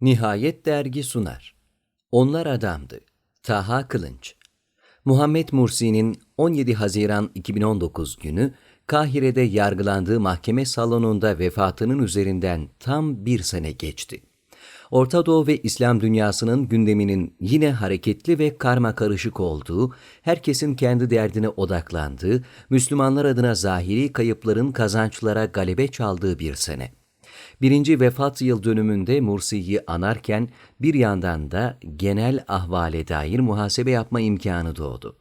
Nihayet dergi sunar. Onlar adamdı. Taha Kılınç. Muhammed Mursi'nin 17 Haziran 2019 günü Kahire'de yargılandığı mahkeme salonunda vefatının üzerinden tam bir sene geçti. Orta Doğu ve İslam dünyasının gündeminin yine hareketli ve karma karışık olduğu, herkesin kendi derdine odaklandığı, Müslümanlar adına zahiri kayıpların kazançlara galebe çaldığı bir sene. Birinci vefat yıl dönümünde Mursi'yi anarken bir yandan da genel ahvale dair muhasebe yapma imkanı doğdu.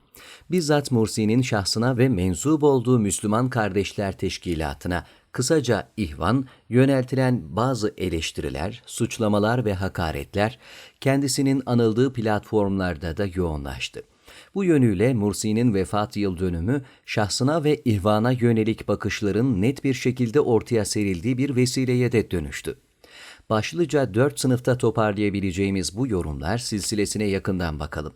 Bizzat Mursi'nin şahsına ve mensup olduğu Müslüman Kardeşler Teşkilatı'na kısaca ihvan, yöneltilen bazı eleştiriler, suçlamalar ve hakaretler kendisinin anıldığı platformlarda da yoğunlaştı. Bu yönüyle Mursi'nin vefat yıl dönümü şahsına ve ihvana yönelik bakışların net bir şekilde ortaya serildiği bir vesileye de dönüştü. Başlıca dört sınıfta toparlayabileceğimiz bu yorumlar silsilesine yakından bakalım.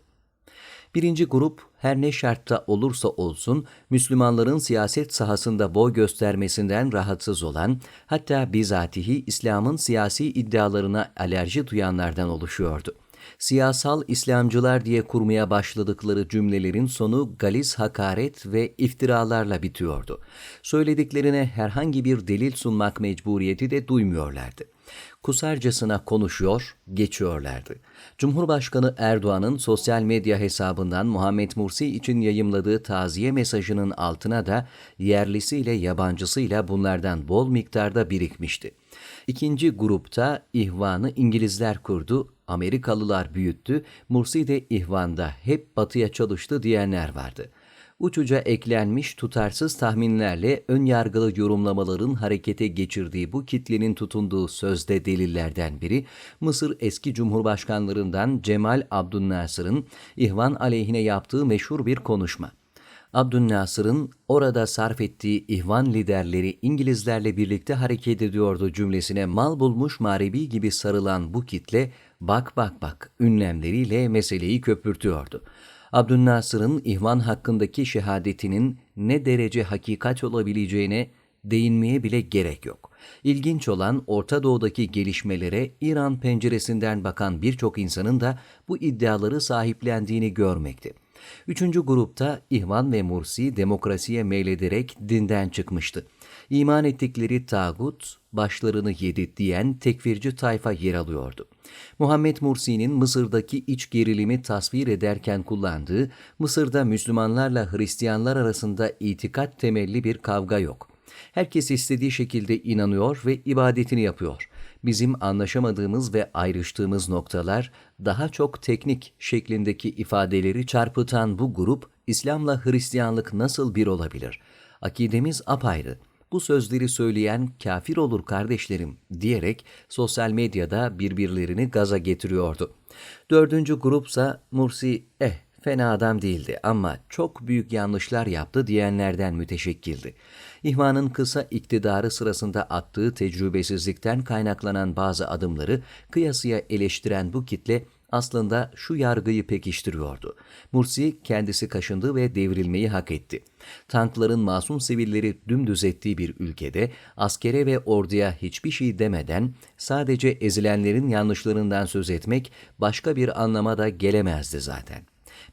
Birinci grup her ne şartta olursa olsun Müslümanların siyaset sahasında boy göstermesinden rahatsız olan, hatta bizatihi İslam'ın siyasi iddialarına alerji duyanlardan oluşuyordu siyasal İslamcılar diye kurmaya başladıkları cümlelerin sonu galiz hakaret ve iftiralarla bitiyordu. Söylediklerine herhangi bir delil sunmak mecburiyeti de duymuyorlardı. Kusarcasına konuşuyor, geçiyorlardı. Cumhurbaşkanı Erdoğan'ın sosyal medya hesabından Muhammed Mursi için yayımladığı taziye mesajının altına da yerlisiyle yabancısıyla bunlardan bol miktarda birikmişti. İkinci grupta ihvanı İngilizler kurdu, Amerikalılar büyüttü, Mursi de ihvanda hep batıya çalıştı diyenler vardı. Uçuca eklenmiş tutarsız tahminlerle ön yargılı yorumlamaların harekete geçirdiği bu kitlenin tutunduğu sözde delillerden biri, Mısır eski cumhurbaşkanlarından Cemal Abdülnasır'ın ihvan aleyhine yaptığı meşhur bir konuşma. Abdülnasır'ın orada sarf ettiği ihvan liderleri İngilizlerle birlikte hareket ediyordu cümlesine mal bulmuş marebi gibi sarılan bu kitle bak bak bak ünlemleriyle meseleyi köpürtüyordu. Abdülnasır'ın ihvan hakkındaki şehadetinin ne derece hakikat olabileceğine değinmeye bile gerek yok. İlginç olan Orta Doğu'daki gelişmelere İran penceresinden bakan birçok insanın da bu iddiaları sahiplendiğini görmekti. Üçüncü grupta İhvan ve Mursi demokrasiye meylederek dinden çıkmıştı. İman ettikleri tağut başlarını yedi diyen tekfirci tayfa yer alıyordu. Muhammed Mursi'nin Mısır'daki iç gerilimi tasvir ederken kullandığı Mısır'da Müslümanlarla Hristiyanlar arasında itikat temelli bir kavga yok. Herkes istediği şekilde inanıyor ve ibadetini yapıyor. Bizim anlaşamadığımız ve ayrıştığımız noktalar daha çok teknik şeklindeki ifadeleri çarpıtan bu grup İslam'la Hristiyanlık nasıl bir olabilir? Akidemiz apayrı. Bu sözleri söyleyen kafir olur kardeşlerim diyerek sosyal medyada birbirlerini gaza getiriyordu. Dördüncü grupsa Mursi eh fena adam değildi ama çok büyük yanlışlar yaptı diyenlerden müteşekkildi. İhvan'ın kısa iktidarı sırasında attığı tecrübesizlikten kaynaklanan bazı adımları kıyasıya eleştiren bu kitle aslında şu yargıyı pekiştiriyordu. Mursi kendisi kaşındı ve devrilmeyi hak etti. Tankların masum sivilleri dümdüz ettiği bir ülkede askere ve orduya hiçbir şey demeden sadece ezilenlerin yanlışlarından söz etmek başka bir anlama da gelemezdi zaten.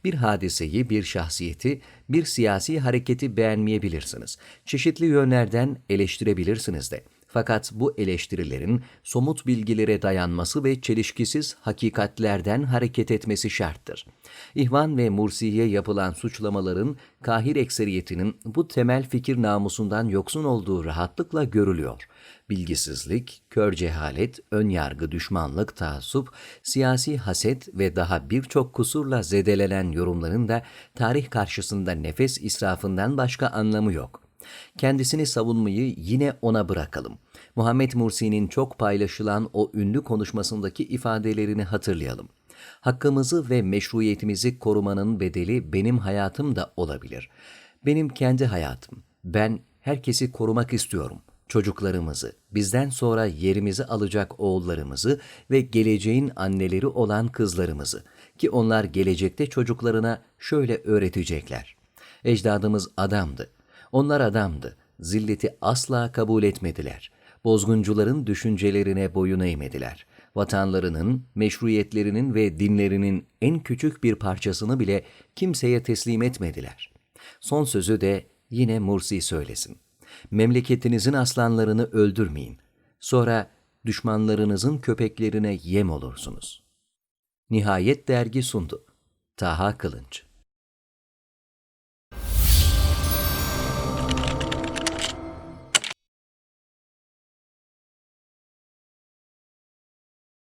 Bir hadiseyi, bir şahsiyeti, bir siyasi hareketi beğenmeyebilirsiniz. Çeşitli yönlerden eleştirebilirsiniz de. Fakat bu eleştirilerin somut bilgilere dayanması ve çelişkisiz hakikatlerden hareket etmesi şarttır. İhvan ve Mursi'ye yapılan suçlamaların kahir ekseriyetinin bu temel fikir namusundan yoksun olduğu rahatlıkla görülüyor. Bilgisizlik, kör cehalet, ön yargı, düşmanlık, taassup, siyasi haset ve daha birçok kusurla zedelenen yorumların da tarih karşısında nefes israfından başka anlamı yok.'' Kendisini savunmayı yine ona bırakalım. Muhammed Mursi'nin çok paylaşılan o ünlü konuşmasındaki ifadelerini hatırlayalım. Hakkımızı ve meşruiyetimizi korumanın bedeli benim hayatım da olabilir. Benim kendi hayatım. Ben herkesi korumak istiyorum. Çocuklarımızı, bizden sonra yerimizi alacak oğullarımızı ve geleceğin anneleri olan kızlarımızı ki onlar gelecekte çocuklarına şöyle öğretecekler. Ecdadımız adamdı. Onlar adamdı. Zilleti asla kabul etmediler. Bozguncuların düşüncelerine boyun eğmediler. Vatanlarının, meşruiyetlerinin ve dinlerinin en küçük bir parçasını bile kimseye teslim etmediler. Son sözü de yine Mursi söylesin. Memleketinizin aslanlarını öldürmeyin. Sonra düşmanlarınızın köpeklerine yem olursunuz. Nihayet dergi sundu. Taha Kılınç